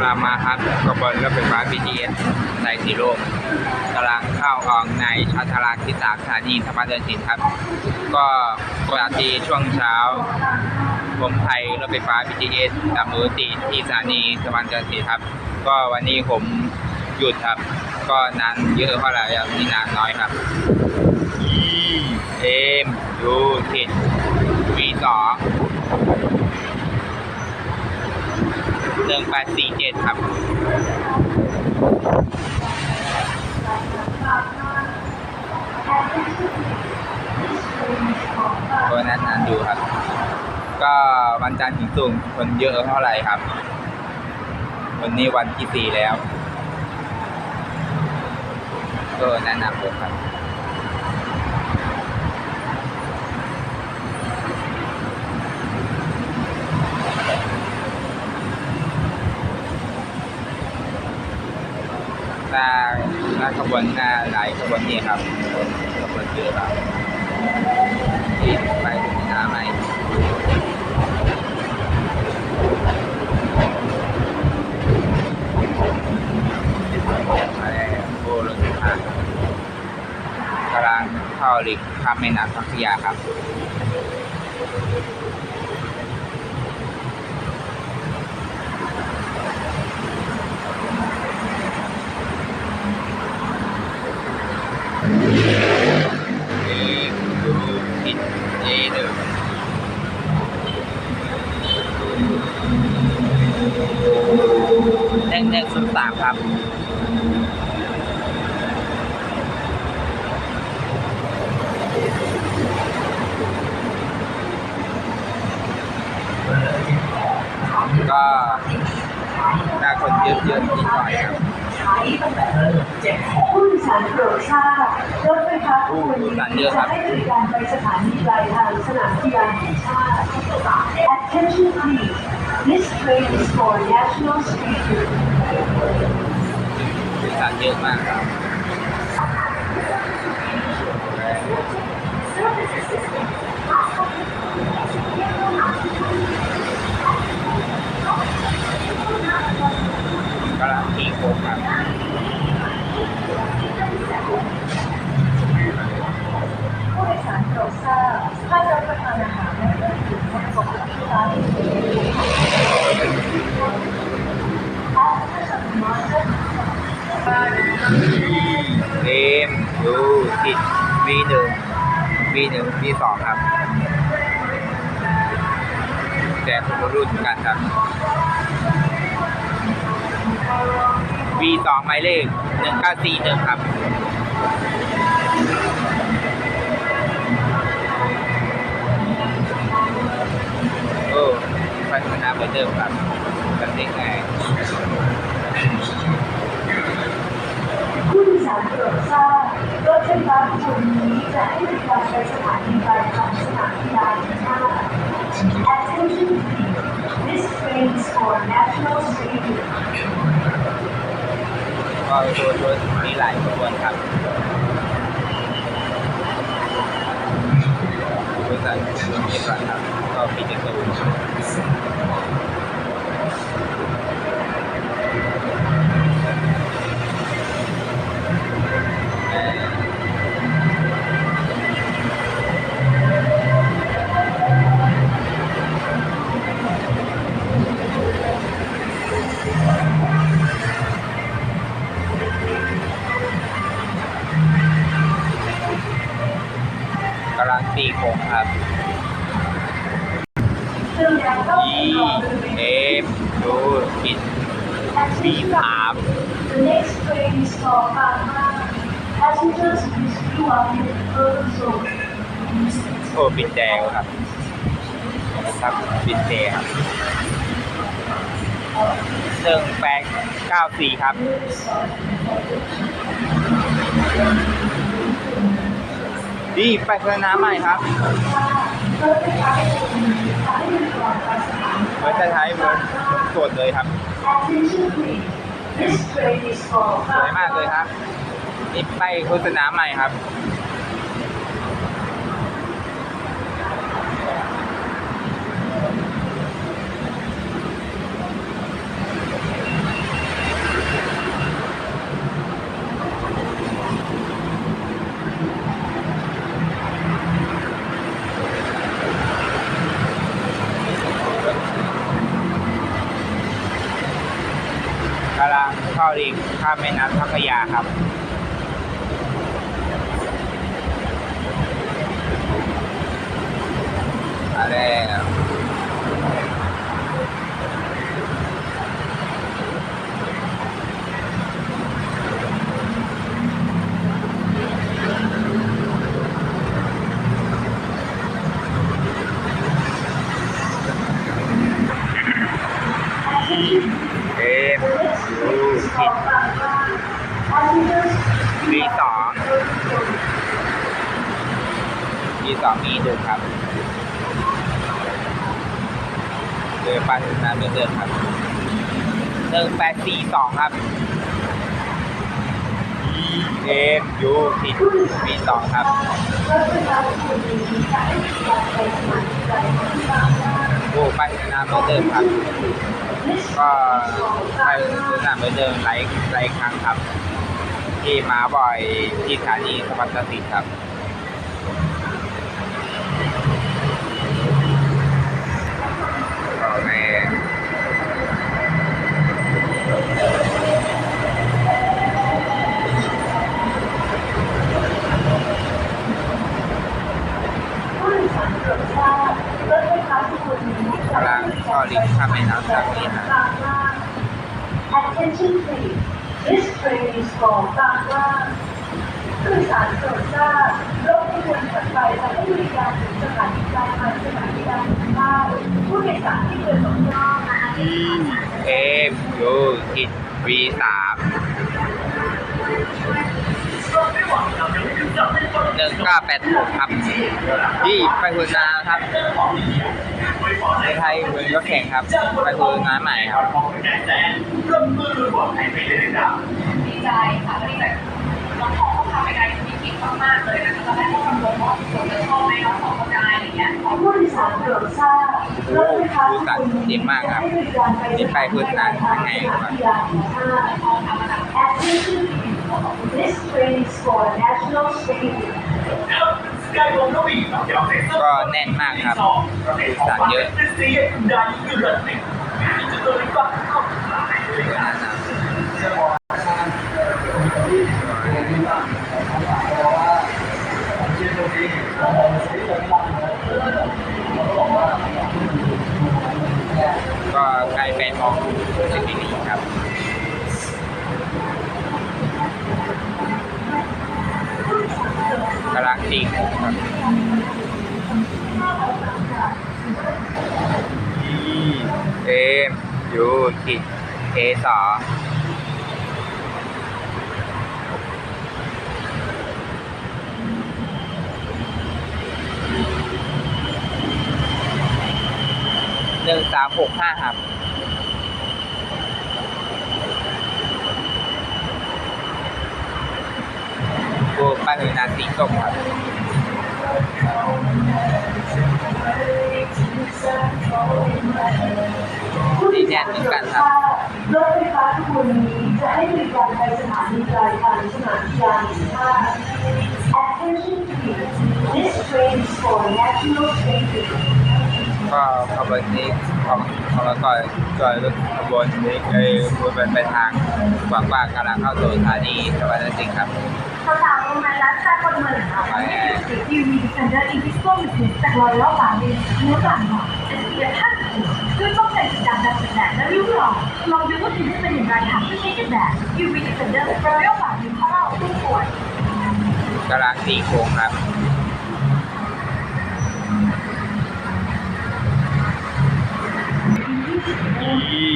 ำลังมาครับขบวนรถไฟฟ้า BTS สายสีลมกำลังเข้าออกในชาทาราที่สามสถานีสะพานเดินสินครับ ก็ปกติช่วงเช้าผมไทยรถไฟฟ้า BTS ตามปกติที่สถานีสะพานเดินสินครับ ก็วันนี้ผมหยุดครับ ก็นานเยอะเท่าไหร่วันนี้นานน้อยครับ E M U T V สองหนึ่งแป ดสี่เจ็ดครับ ตัวนั้นนานดูครับ ก็วันจันทร์ถึงศุกร์คนเยอะเท่าไหร่ครับ วันนี้วันที่สี่แล้ว ก็แนะนำเลยครับ หน้าหน้าขบวนหน้าหลายขบวนนี่ครับขบวนเยอะครับที่ไปถึงหน้าใหม่กำลังเข้าหลีกข้ามแม่น้ำพัทยาครับ เอดูผิดเอเดิม หนึ่งหนึ่งศูนย์สามครับก็น่าคนเยอะๆนิดหน่อยครับ ผู้โดยสารโปรดทราบรถไฟฟ้าขบวนนี้จะให้บริการไปสถานีปลายทางสนามกีฬาแห่งชาติ Attention please This train is for national street use บริษัทเยอะมากครับ กำลังตีโค้งครับผู้โดยสารโปรดทราบถ้ารับประทานอาหารและเครื่องดื่มไม่ครบบที่ร้านเอ็มดูติด V หนึ่ง V หนึ่ง V สองครับ แต่คนละรุ่นกันครับ V สองหมายเลขหนึ่งเก้าสี่หนึ่งครับโอ้พัฒนาเหมือนเดิมครับกันได้ไงผู้โดยสารโปรดทราบรถไฟฟ้าขบวนนี้จะให้บริการไปสถานีปลายทางสนามกีฬาแห่งชาติ Attention please This train is for national street use ก็ตัวตัวมีหลายขบวนครับบริษัทรวมนี้ก่อนครับ โอ้ปิดแดงครับครับปิดแดงครับหนึ่งแปดเก้าสี่ครับดีไปสนามใหม่ครับเมือจะใช้เหมือนกดเลยครับสวยมากเลยครับ นี่ไปโฆษณาใหม่ครับ กำลังเข้าริมข้ามแม่น้ำพัทยาครับ มาแล้วเอ็มยูผิดวีสองวีสองมีดูครับ ไปถึงน้ำเหมือนเดิมครับหนึ่งแปดสี่สองครับเอ็มยูผิดวีสองครับโอ้ไปถึงน้ำเหมือนเดิมครับ ก็ไปถึงน้ำเหมือนเดิมหลายหลายครั้งครับ ที่มาบ่อยที่สถานีสวัสดิ์สิทธิ์ครับ โอเคกำลังเข้อลิงก์ข้ามแม่น้ำจากนี้นะ Attention please this train is for บางล่างผู้โดยสารโปรดทราบรถขบวนถัดไปจะให้บริการถึงสถานีปลายทางสถานีดาวถึงบ้านผู้โดยสารที่เดินตกรอบนะคะเอ็มยูผิดวีสามหนึ่งเก้าแปดหกครับที่ไปคุณนาครับในไทยคุณก็แข่งครับ ไปคุณงานใหม่ครับ ใจค่ะที่แบบน้องของเขาทำไปได้ที่คิดมากๆเลยนะคะตอนแรกก็กังวลว่าคนจะชอบไหมน้องของเข้าใจอะไรอย่างเงี้ยผู้โดยสารโปรดทราบรถไฟฟ้าขบวนนี้จะให้บริการไปสถานีปลายทางสถานีดาวถึงบ้าน Attention please this train is for National Stadium ก็แน่นมากครับผู้สารเยอะก็ใกล้แปดโมองสิบนาทีครับกำลังตีครับเอ็มยูขีดเอสอ หนึ่งสามหกห้าครับกูป้าหนึ่งนาสีส้มครับผู้โดยสารโปรดทราบรถไฟฟ้าขบวนนี้จะให้บริการไปสถานีปลายทางสนามกีฬาแห่งชาติ Attention please this train is for National Stadium ก็ขบวนนี้ของของเราก่อนก่อนรถขบวนนี้ไอ้ขบวนไปทางกว้างๆกำลังเข้าสู่สถานีสวัสดิ์สิงครับสาวๆโรงงานรัฐชาคนเมืองค่ะยูวีดิเฟนเดอร์อีพิสโก้มิสจากรอยล้อบาลีเนื้อกลางหน่อยเสียท่านด้วยป้องกันจากการแสดงและริ้วรอยลองดูว่าถึงจะเป็นอย่างไรหากไม่ใช้กันแบบยูวีดิเฟนเดอร์รอยล้อบาลีของเราผู้ป่วยกำลังตีโค้งครับ E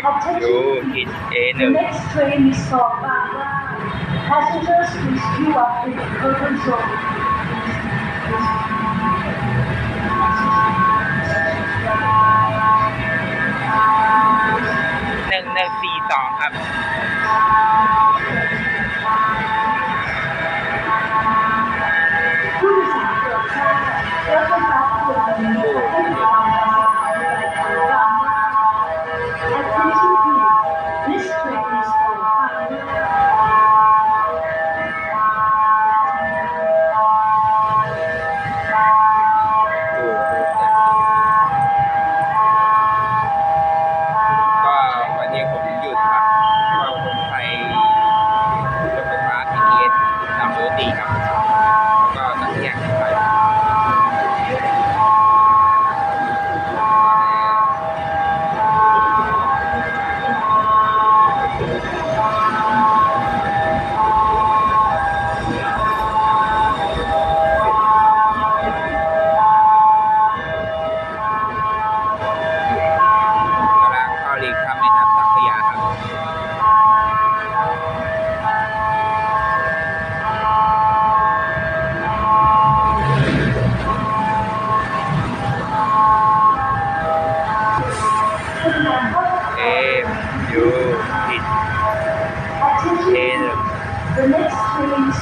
M U ขีด A ห The นึ่ง next train is for Bangla. Passengers please queue up in the curtain zone. หนึ่งหนึ่งสี่สองครับ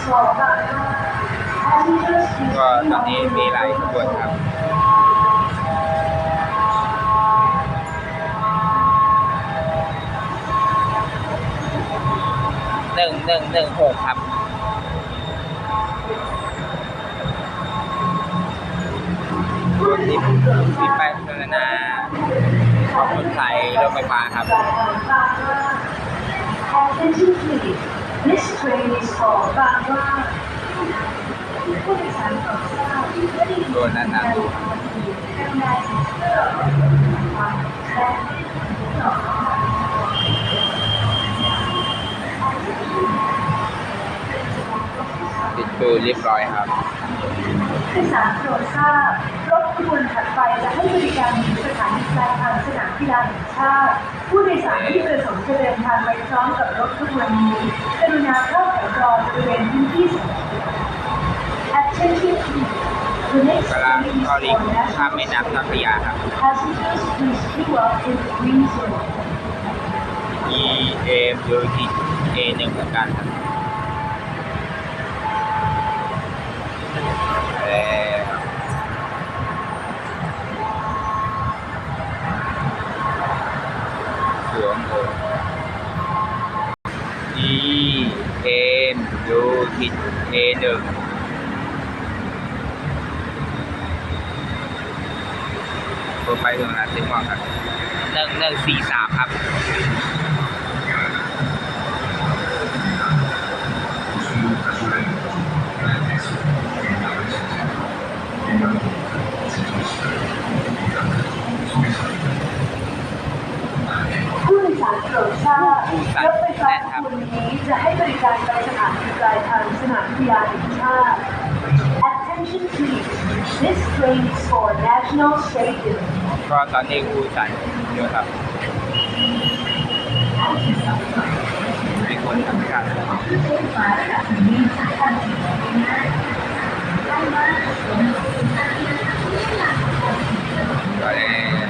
ก็ตอนนี้มีหลายขบวนครับหนึ่งหนึ่งหนึ่งหกครับที่ที่ไปพัฒนาของคนไทยรถไฟฟ้าครับ This train is for Bangkok. ผู้โดยสารโปรดทราบว่าดิฉันตัวนั้นนะปิดเสื้อความและติดปืนเรียบร้อยครับ ผู้โดยสารโปรดทราบรถขบวนถัดไปจะให้บริการถึงสถานีปลายทางสนามกีฬาแห่งชาติ ผู้โดยสารที่ประสงค์จะเดินทางไปพร้อมกับรถขบวนนี้กรุณาเข้าแถวรอบริเวณพื้นที่สนามกีฬา Attention please. The next กำลัง train is เข้าลิง for ข้าม national แม่น้ำเจ้าพระยาครับ Passengers please queue up in the green zone. E M U T A หนึ่งเหมือนกันครับแล้ว สวมโอ E M U T A หนึ่งเพื่อไปตรงนั้นถึงว่าครับหนึ่งหนึ่งสี่สามครับ เสริมชาติรถไฟฟ้าขบวนนี้จะให้บริการไปสถานีปลายทางสนามบินฬาแห่งชาติ Attention please this train is for National Stadium ก็ตอนนี้กูจ่ายเยอะครับมีคนทำงานก็เลย